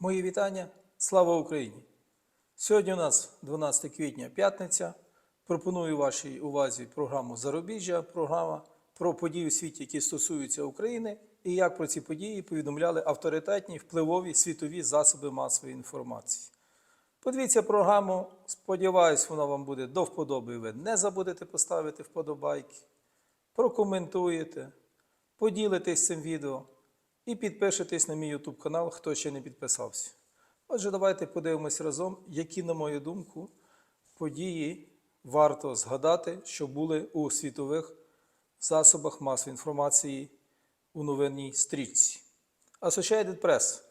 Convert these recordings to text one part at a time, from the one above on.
Мої вітання. Слава Україні! Сьогодні у нас 12 квітня, п'ятниця. Пропоную вашій увазі програму Зарубіжжя, програма про події у світі, які стосуються України, і як про ці події повідомляли авторитетні впливові світові засоби масової інформації. Подивіться програму. Сподіваюсь, вона вам буде до вподоби. Ви не забудете поставити вподобайки, прокоментуєте, поділитесь цим відео і підпишитесь на мій YouTube канал, хто ще не підписався. Отже, давайте подивимось разом, які, на мою думку, події варто згадати, що були у світових засобах масової інформації у новинній стрічці. Associated Press.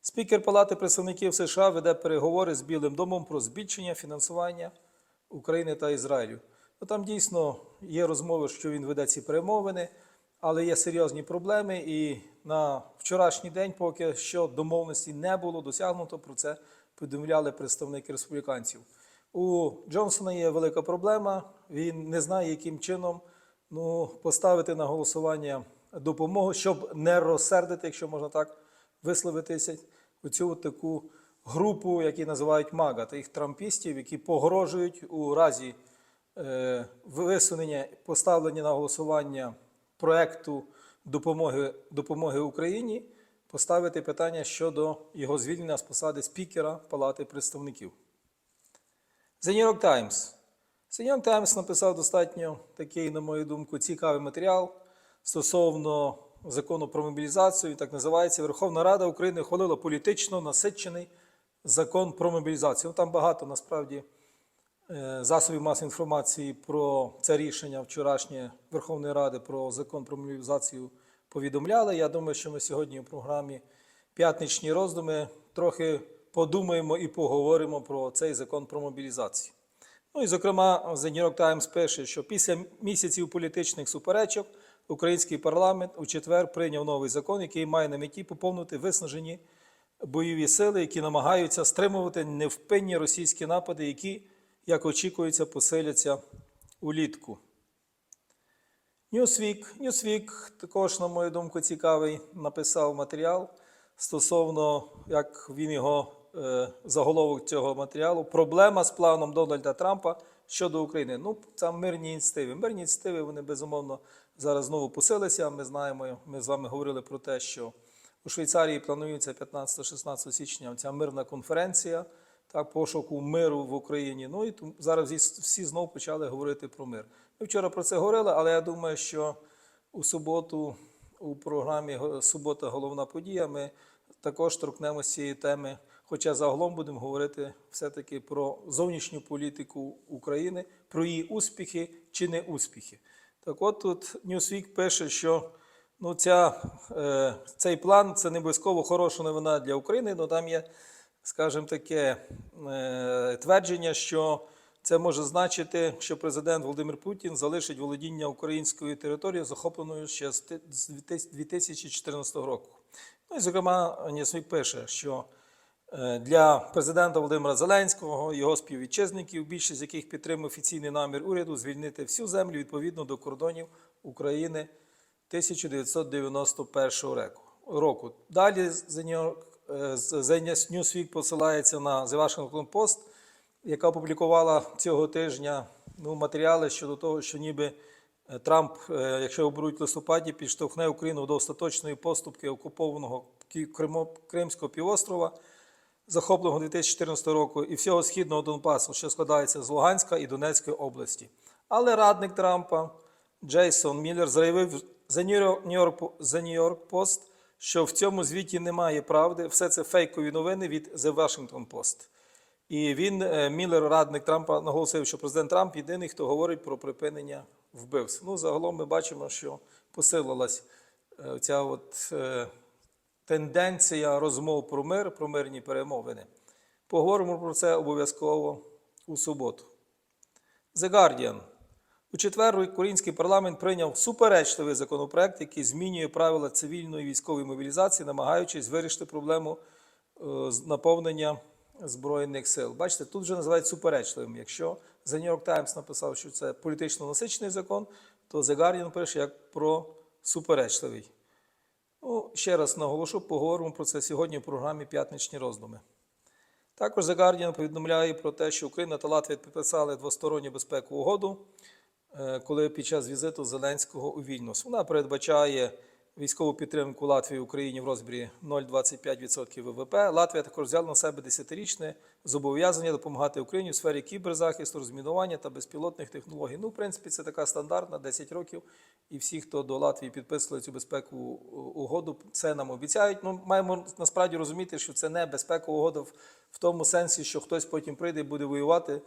Спікер Палати представників США веде переговори з Білим домом про збільшення фінансування України та Ізраїлю. Ну, там дійсно є розмови, що він веде ці перемовини, але є серйозні проблеми. І на вчорашній день поки що домовленості не було досягнуто. Про це повідомляли представники республіканців. У Джонсона є велика проблема. Він не знає, яким чином ну, поставити на голосування допомогу, щоб не розсердити, якщо можна так висловитися, оцю от таку групу, які називають МАГА, тих трампістів, які погрожують у разі е, висунення, поставлення на голосування проекту допомоги, допомоги Україні, поставити питання щодо його звільнення з посади спікера Палати представників. The New York Times. The New York Times написав достатньо такий, на мою думку, цікавий матеріал стосовно закону про мобілізацію. Він так називається. Верховна Рада України ухвалила політично насичений закон про мобілізацію. Ну, Там багато насправді засобів масової інформації про це рішення вчорашнє Верховної Ради про закон про мобілізацію повідомляли. Я думаю, що ми сьогодні у програмі П'ятничні роздуми трохи подумаємо і поговоримо про цей закон про мобілізацію. Ну і, зокрема, The New York Times пише, що після місяців політичних суперечок український парламент у четвер прийняв новий закон, який має на меті поповнити виснажені бойові сили, які намагаються стримувати невпинні російські напади, які, як очікується, посиляться улітку. Newsweek. Newsweek також, на мою думку, цікавий написав матеріал стосовно, як він його е, заголовок цього матеріалу, проблема з планом Дональда Трампа щодо України. Ну, це мирні ініціативи. Мирні ініціативи, вони безумовно зараз знову посилися. Ми знаємо, ми з вами говорили про те, що у Швейцарії планується 15-16 січня ця мирна конференція так, пошуку миру в Україні. Ну і зараз всі, знову почали говорити про мир. Ми вчора про це говорили, але я думаю, що у суботу у програмі Субота головна подія ми також торкнемося цієї теми. Хоча загалом будемо говорити все-таки про зовнішню політику України, про її успіхи чи не успіхи. Так от тут Newsweek пише, що ну, ця, е, цей план це не обов'язково хороша новина для України, але там є, скажімо таке, е, твердження, що це може значити, що президент Володимир Путін залишить володіння українською територією, захопленою ще з ти- 2014 року. Ну і, зокрема, Newsweek пише, що е, для президента Володимира Зеленського, його співвітчизників, більшість з яких підтримує офіційний намір уряду звільнити всю землю відповідно до кордонів України 1991 року-. Далі York, е, The Newsweek посилається на The Washington Post, яка опублікувала цього тижня ну, матеріали щодо того, що ніби е, Трамп, е, якщо оберуть в листопаді, підштовхне Україну до остаточної поступки окупованого Кримського півострова, захопленого 2014 року, і всього східного Донбасу, що складається з Луганська і Донецької області. Але радник Трампа Джейсон Міллер заявив The New York Post, що в цьому звіті немає правди, все це фейкові новини від The Washington Post. І він, е, Міллер, радник Трампа, наголосив, що президент Трамп єдиний, хто говорить про припинення вбивств. Ну, загалом ми бачимо, що посилилась е, ця от е, тенденція розмов про мир, про мирні перемовини. Поговоримо про це обов'язково у суботу. The Guardian. У четвер український парламент прийняв суперечливий законопроект, який змінює правила цивільної військової мобілізації, намагаючись вирішити проблему е, наповнення Збройних сил. Бачите, тут вже називають суперечливим. Якщо The New York Times написав, що це політично насичений закон, то The Guardian пише як про суперечливий. Ну, ще раз наголошу, поговоримо про це сьогодні в програмі П'ятничні роздуми. Також The Guardian повідомляє про те, що Україна та Латвія підписали двосторонню безпекову угоду, коли під час візиту Зеленського у Вільнюс. Вона передбачає військову підтримку Латвії Україні в розмірі 0,25% ВВП. Латвія також взяла на себе десятирічне зобов'язання допомагати Україні у сфері кіберзахисту, розмінування та безпілотних технологій. Ну, в принципі, це така стандартна 10 років. І всі, хто до Латвії підписували цю безпекову угоду, це нам обіцяють. Ну, маємо насправді розуміти, що це не безпекова угода в, в тому сенсі, що хтось потім прийде і буде воювати,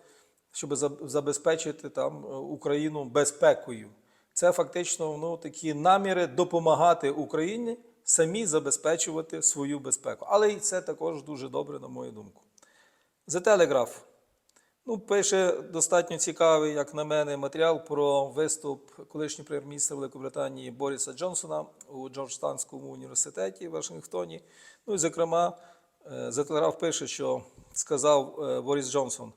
щоб забезпечити там е, Україну безпекою. Це фактично ну, такі наміри допомагати Україні самі забезпечувати свою безпеку. Але і це також дуже добре, на мою думку. The Telegraph. Ну, пише достатньо цікавий, як на мене, матеріал про виступ колишнього прем'єр-міністра Великобританії Боріса Джонсона у Джорджтанському університеті в Вашингтоні. Ну і, зокрема, е, The Telegraph пише, що сказав е, Борис Джонсон,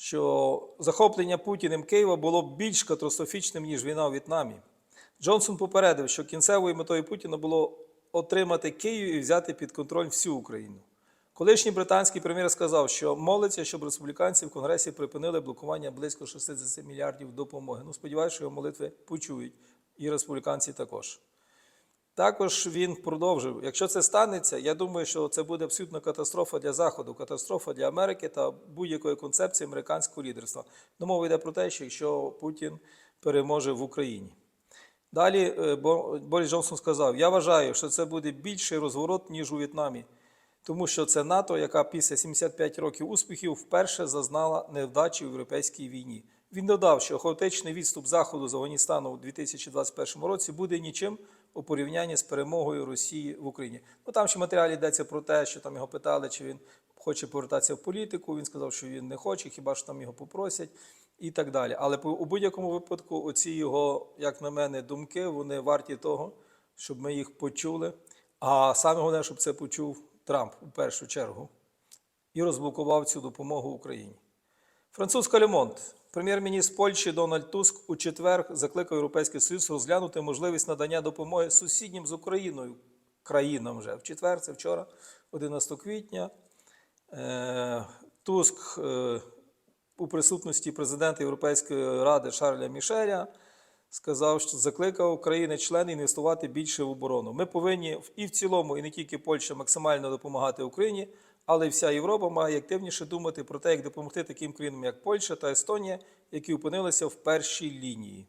що захоплення Путіним Києва було б більш катастрофічним, ніж війна у В'єтнамі. Джонсон попередив, що кінцевою метою Путіна було отримати Київ і взяти під контроль всю Україну. Колишній британський прем'єр сказав, що молиться, щоб республіканці в Конгресі припинили блокування близько 60 мільярдів допомоги. Ну, сподіваюся, що його молитви почують, і республіканці також. Також він продовжив: якщо це станеться, я думаю, що це буде абсолютно катастрофа для Заходу, катастрофа для Америки та будь-якої концепції американського лідерства. Ну, мова йде про те, що якщо Путін переможе в Україні. Далі е, Борис Джонсон сказав: Я вважаю, що це буде більший розворот, ніж у В'єтнамі, тому що це НАТО, яка після 75 років успіхів вперше зазнала невдачі у європейській війні. Він додав, що хаотичний відступ Заходу з Афганістану у 2021 році буде нічим у порівнянні з перемогою Росії в Україні. Ну там ще матеріалі йдеться про те, що там його питали, чи він хоче повертатися в політику. Він сказав, що він не хоче, хіба що там його попросять і так далі. Але у будь-якому випадку, оці його, як на мене, думки, вони варті того, щоб ми їх почули. А саме головне, щоб це почув Трамп у першу чергу і розблокував цю допомогу Україні. Французька Лемонт. Прем'єр-міністр Польщі Дональд Туск у четвер закликав Європейський Союз розглянути можливість надання допомоги сусіднім з Україною країнам вже. В четвер, це вчора, 11 квітня. Е, Туск е, у присутності президента Європейської ради Шарля Мішеля сказав, що закликав країни-члени інвестувати більше в оборону. Ми повинні і в цілому, і не тільки Польща максимально допомагати Україні, але вся Європа має активніше думати про те, як допомогти таким країнам, як Польща та Естонія, які опинилися в першій лінії.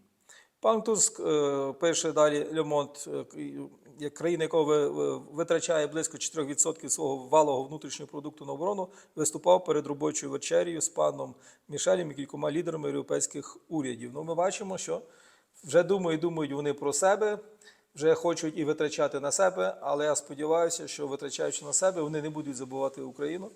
Пан Туск е, пише далі Лемонт, як країна, ви- витрачає близько 4% свого валового внутрішнього продукту на оборону, виступав перед робочою вечерею з паном Мішелем і кількома лідерами європейських урядів. Ну, ми бачимо, що вже думають, думають вони про себе, вже хочуть і витрачати на себе, але я сподіваюся, що витрачаючи на себе, вони не будуть забувати Україну.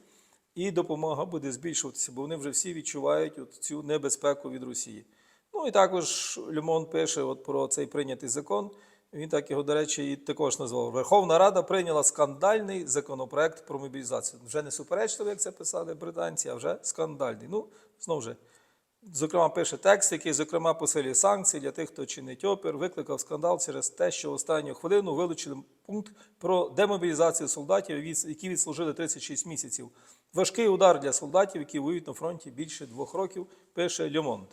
І допомога буде збільшуватися, бо вони вже всі відчувають от цю небезпеку від Росії. Ну і також Льомон пише от про цей прийнятий закон. Він так його, до речі, і також назвав. Верховна Рада прийняла скандальний законопроект про мобілізацію. Вже не суперечливий, як це писали британці, а вже скандальний. Ну, знову ж, зокрема, пише текст, який, зокрема, посилює санкції для тих, хто чинить опір, викликав скандал через те, що в останню хвилину вилучили пункт про демобілізацію солдатів, які відслужили 36 місяців. Важкий удар для солдатів, які воюють на фронті більше двох років, пише Льомонт.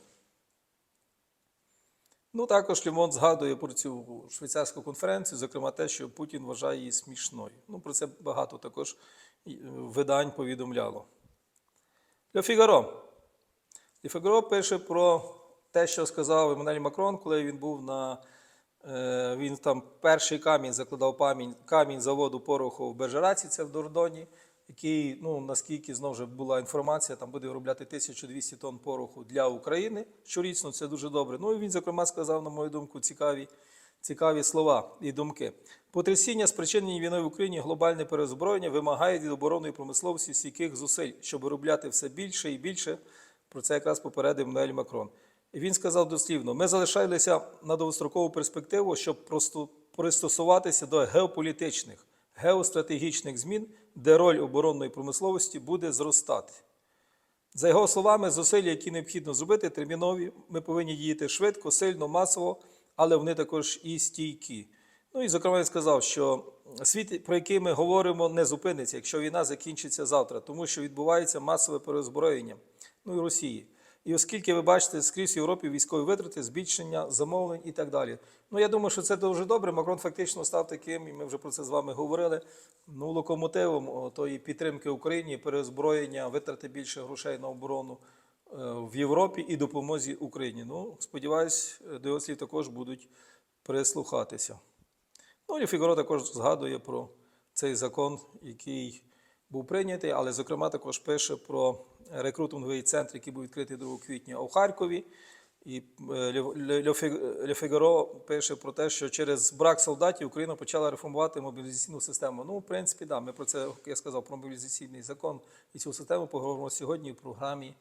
Ну, також Лімон згадує про цю швейцарську конференцію, зокрема те, що Путін вважає її смішною. Ну, про це багато також е, видань повідомляло. Ле Фігаро. Ле Фігаро пише про те, що сказав Еммануель Макрон, коли він був на. е, Він там перший камінь закладав камінь, камінь заводу пороху в Бержераці, це в Дордоні, який, ну наскільки знову ж була інформація, там буде виробляти 1200 тонн пороху для України щорічно, це дуже добре. Ну і він, зокрема, сказав, на мою думку, цікаві, цікаві слова і думки. Потрясіння, спричинені війною в Україні, глобальне перезброєння вимагають від оборонної промисловості стійких зусиль, щоб виробляти все більше і більше. Про це якраз попередив Еммануель Макрон. І він сказав дослівно: ми залишалися на довгострокову перспективу, щоб просто пристосуватися до геополітичних, геостратегічних змін, де роль оборонної промисловості буде зростати. За його словами, зусилля, які необхідно зробити, термінові. Ми повинні діяти швидко, сильно, масово, але вони також і стійкі. Ну і зокрема він сказав, що світ, про який ми говоримо, не зупиниться, якщо війна закінчиться завтра, тому що відбувається масове переозброєння ну і Росії. І оскільки ви бачите скрізь в Європі військові витрати, збільшення замовлень і так далі. Ну я думаю, що це дуже добре. Макрон фактично став таким, і ми вже про це з вами говорили. Ну, локомотивом тої підтримки Україні, переозброєння, витрати більше грошей на оборону е, в Європі і допомозі Україні. Ну, сподіваюсь, до його слів також будуть прислухатися. Ну, і Фігаро також згадує про цей закон, який був прийнятий, але, зокрема, також пише про рекрутинговий центр, який був відкритий 2 квітня у Харкові. І е, Ле- Ле- Ле Фі- Ле Фігаро пише про те, що через брак солдатів Україна почала реформувати мобілізаційну систему. Ну, в принципі, да, ми про це, як я сказав, про мобілізаційний закон і цю систему поговоримо сьогодні в програмі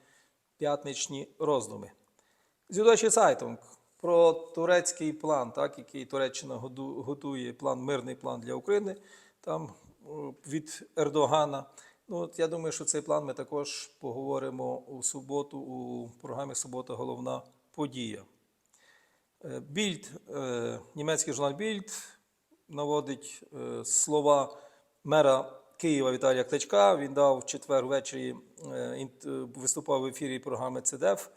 П'ятничні роздуми. Зюдочі Сайтунг про турецький план, так, який Туреччина готує план, мирний план для України там від Ердогана. Ну, от я думаю, що цей план ми також поговоримо у суботу у програмі Субота головна подія. Е, Більд, е, німецький журнал Більд наводить е, слова мера Києва Віталія Кличка. Він дав в четвер ввечері е, е, виступав в ефірі програми ЦДФ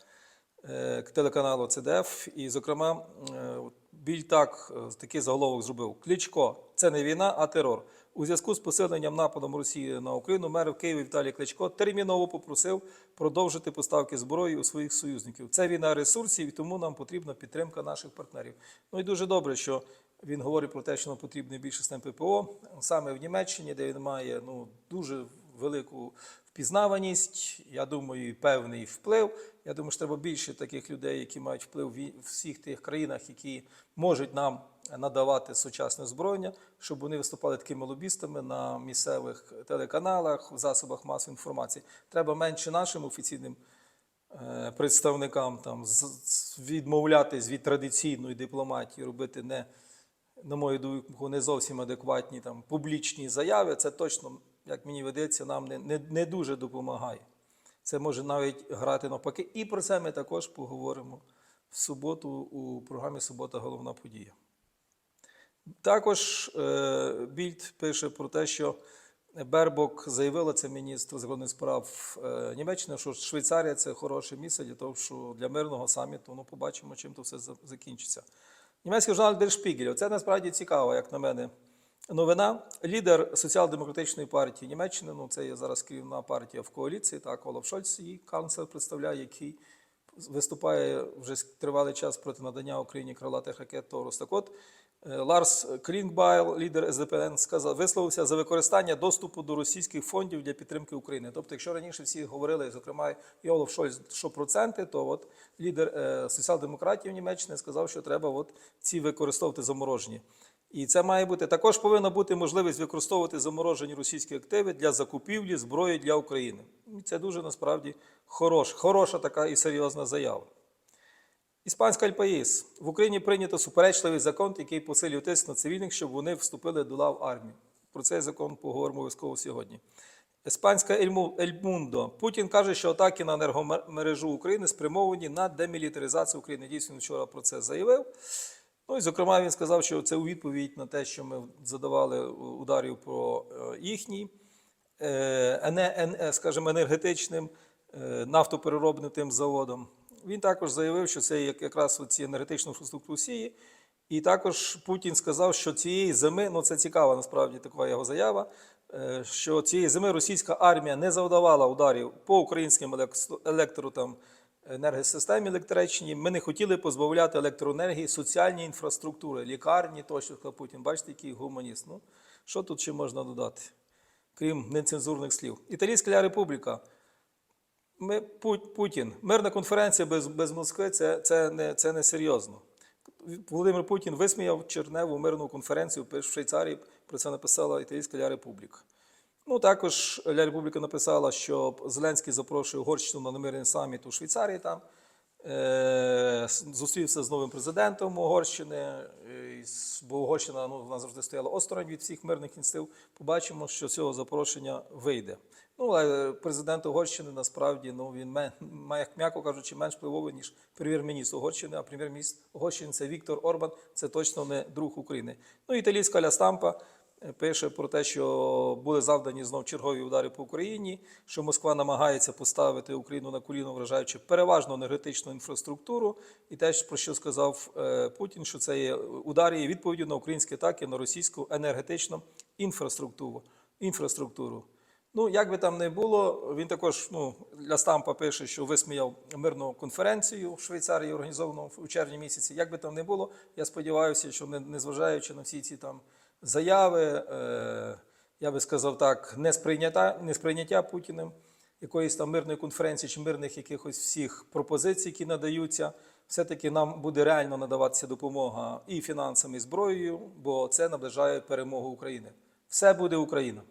е, телеканалу ЦДФ. І, зокрема, е, Біль так е, такий заголовок зробив: Кличко це не війна, а терор. У зв'язку з посиленням нападом Росії на Україну мер в Києві Віталій Кличко терміново попросив продовжити поставки зброї у своїх союзників. Це війна ресурсів, і тому нам потрібна підтримка наших партнерів. Ну і дуже добре, що він говорить про те, що нам потрібне більше систем ППО саме в Німеччині, де він має ну дуже велику впізнаваність, я думаю, певний вплив. Я думаю, що треба більше таких людей, які мають вплив в всіх тих країнах, які можуть нам надавати сучасне озброєння, щоб вони виступали такими лобістами на місцевих телеканалах, в засобах масової інформації. Треба менше нашим офіційним е, представникам там відмовлятись від традиційної дипломатії, робити не, на мою думку, не зовсім адекватні там публічні заяви. Це точно, як мені видається, нам не, не, не дуже допомагає. Це може навіть грати навпаки. І про це ми також поговоримо в суботу у програмі Субота головна подія. Також е, Більд пише про те, що Бербок заявила, це міністр закордонних справ е, Німеччини, що Швейцарія це хороше місце для того, що для мирного саміту. Ну, побачимо, чим то все закінчиться. Німецький журнал Der Spiegel. Це насправді цікаво, як на мене. Новина. Лідер соціал-демократичної партії Німеччини, ну це є зараз керівна партія в коаліції, так, Олаф Шольц, її канцлер представляє, який виступає вже тривалий час проти надання Україні крилатих ракет Торус. Так от е, Ларс Крінгбайл, лідер СДПН, сказав, висловився за використання доступу до російських фондів для підтримки України. Тобто, якщо раніше всі говорили, зокрема і Олаф Шольц, що проценти, то от лідер е, соціал-демократів Німеччини сказав, що треба от ці використовувати заморожені. І це має бути також повинна бути можливість використовувати заморожені російські активи для закупівлі зброї для України. І це дуже насправді хорош, хороша така і серйозна заява. Іспанська Альпаїс. В Україні прийнято суперечливий закон, який посилює тиск на цивільних, щоб вони вступили до лав армії. Про цей закон поговоримо обов'язково сьогодні. Іспанська Ельму- Ельмундо. Путін каже, що атаки на енергомережу України спрямовані на демілітаризацію України. Дійсно, вчора про це заявив. Ну і зокрема, він сказав, що це у відповідь на те, що ми задавали ударів про е, їхній, е, е, скажімо, енергетичним нафтопереробним заводом. Він також заявив, що це якраз ці енергетичну інфраструктуру сіє. І також Путін сказав, що цієї зими, ну це цікава насправді така його заява, що цієї зими російська армія не завдавала ударів по українським електро- електро там, енергосистемі електричній. Ми не хотіли позбавляти електроенергії соціальні інфраструктури, лікарні тощо, Путін. Бачите, який гуманіст. Ну, що тут ще можна додати, крім нецензурних слів? Італійська республіка. Ми, Путін, мирна конференція без, без Москви це, це, не, це не серйозно. Володимир Путін висміяв черневу мирну конференцію в Швейцарії, про це написала Італійська Ля Републіка. Ну, також Ля Републіка написала, що Зеленський запрошує Угорщину на намирний саміт у Швейцарії там. Е, Зустрівся з новим президентом Угорщини, е, бо Угорщина ну, вона завжди стояла осторонь від всіх мирних ініціатив. Побачимо, що цього запрошення вийде. Ну, але президент Угорщини насправді ну, він має, м'яко кажучи, менш впливовий, ніж прем'єр-міністр Угорщини, а прем'єр-міністр Угорщини це Віктор Орбан, це точно не друг України. Ну, італійська Ля Стампа пише про те, що були завдані знов чергові удари по Україні, що Москва намагається поставити Україну на коліно, вражаючи переважно енергетичну інфраструктуру, і теж про що сказав е, Путін, що це є удари є відповіддю на українські атаки на російську енергетичну інфраструктуру. інфраструктуру. Ну, як би там не було, він також ну, для Стампа пише, що висміяв мирну конференцію в Швейцарії, організовану у червні місяці. Як би там не було, я сподіваюся, що не- незважаючи на всі ці там заяви, е, я би сказав так, несприйняття, несприйняття Путіним якоїсь там мирної конференції чи мирних якихось всіх пропозицій, які надаються, все-таки нам буде реально надаватися допомога і фінансами, і зброєю, бо це наближає перемогу України. Все буде Україна.